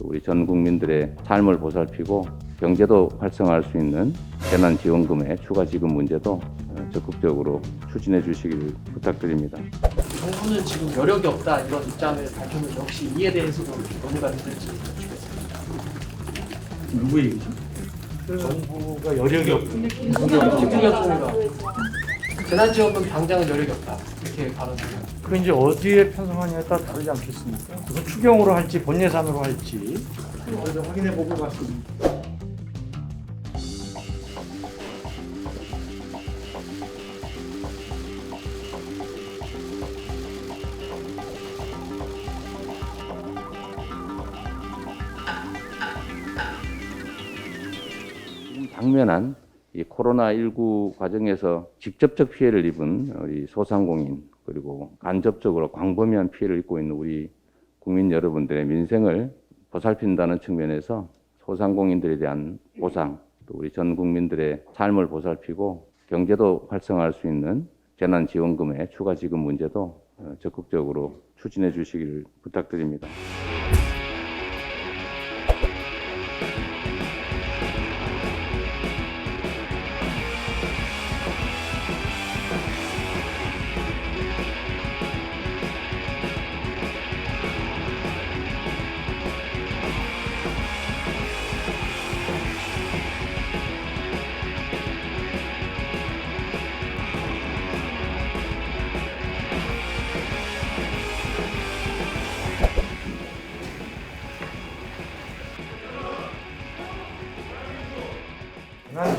또 우리 전 국민들의 삶을 보살피고 경제도 활성화할 수 있는 재난지원금의 추가 지급 문제도 어, 적극적으로 추진해 주시길 부탁드립니다. 정부는 지금 여력이 없다 이런 입장을 밝혔는데 혹시 이에 대해서도 논의가 됐는지 여쭙겠습니다. 누구 얘기죠? 정부가 여력이 없다. 김승현 총리가 재난지원금 당장은 여력이 없다 이렇게 발언해요. 그 이제 어디에 편성하냐에 따라 다르지 않겠습니까? 무슨 추경으로 할지 본 예산으로 할지 그래서 확인해 보고 갔습니다. 당면한 이 코로나 19 과정에서 직접적 피해를 입은 우리 소상공인 그리고 간접적으로 광범위한 피해를 입고 있는 우리 국민 여러분들의 민생을 보살핀다는 측면에서 소상공인들에 대한 보상 또 우리 전 국민들의 삶을 보살피고 경제도 활성화할 수 있는 재난지원금의 추가 지급 문제도 어, 적극적으로 추진해 주시길 부탁드립니다.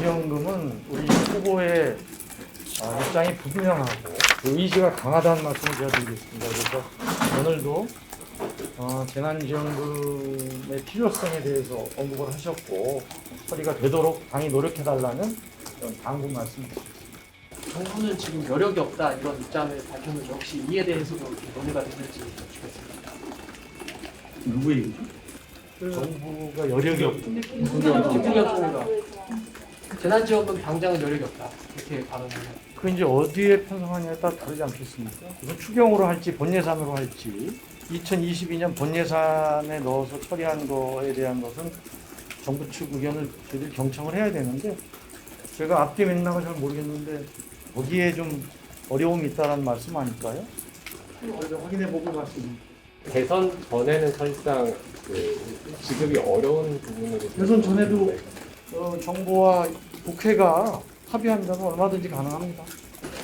지원금은 우리 후보의 아, 입장이 분명하고 그 의지가 강하다는 말씀을 제가 드리겠습니다. 그래서 오늘도 어, 재난지원금의 필요성에 대해서 언급을 하셨고 처리가 되도록 당이 노력해달라는 그런 당부 말씀드리겠습니다. 정부는 지금 여력이 없다 이런 입장을 밝혔는데 혹시 이에 대해서도 논의가 됐는지 여쭙겠습니다. 누구 얘기죠? 정부가 여력이 없다. 김승현 총리가 재난지원금 당장은 여력이 없다 이렇게 발언해요. 그 이제 어디에 편성하냐에 따라 다르지 않겠습니까? 무슨 추경으로 할지 본 예산으로 할지 2022년 본 예산에 넣어서 처리한 거에 대한 것은 정부 측 의견을 저희들이 경청을 해야 되는데 제가 앞뒤 맥락을 잘 모르겠는데 거기에 좀 어려움이 있다는 말씀 아닐까요? 그래서 확인해 보고 갔습니다. 대선 전에는 사실상 그 지급이 어려운 부분으로 대선 전에도 어, 정부와 국회가 합의한다면 얼마든지 가능합니다.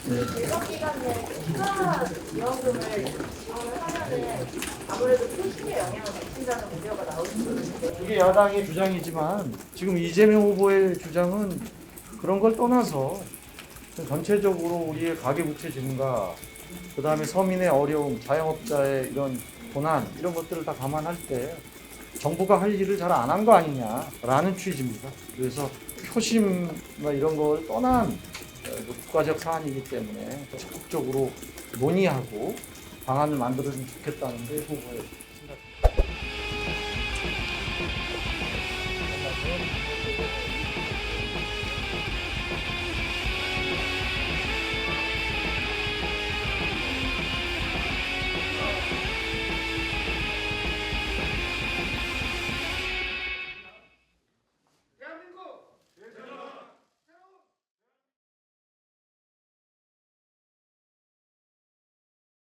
이번 기간에 추가 지원금을 지원을 하면은 아무래도 표심에 영향을 미친다는 우려가 나올 수 있는데 이게 야당의 주장이지만 지금 이재명 후보의 주장은 그런 걸 떠나서 전체적으로 우리의 가계부채 증가, 그 다음에 서민의 어려움, 자영업자의 이런 고난 이런 것들을 다 감안할 때 정부가 할 일을 잘 안 한 거 아니냐라는 취지입니다. 그래서 표심과 이런 걸 떠난 어, 국가적 사안이기 때문에 적극적으로 논의하고 방안을 만들어주면 좋겠다는 게 후보의 생각입니다.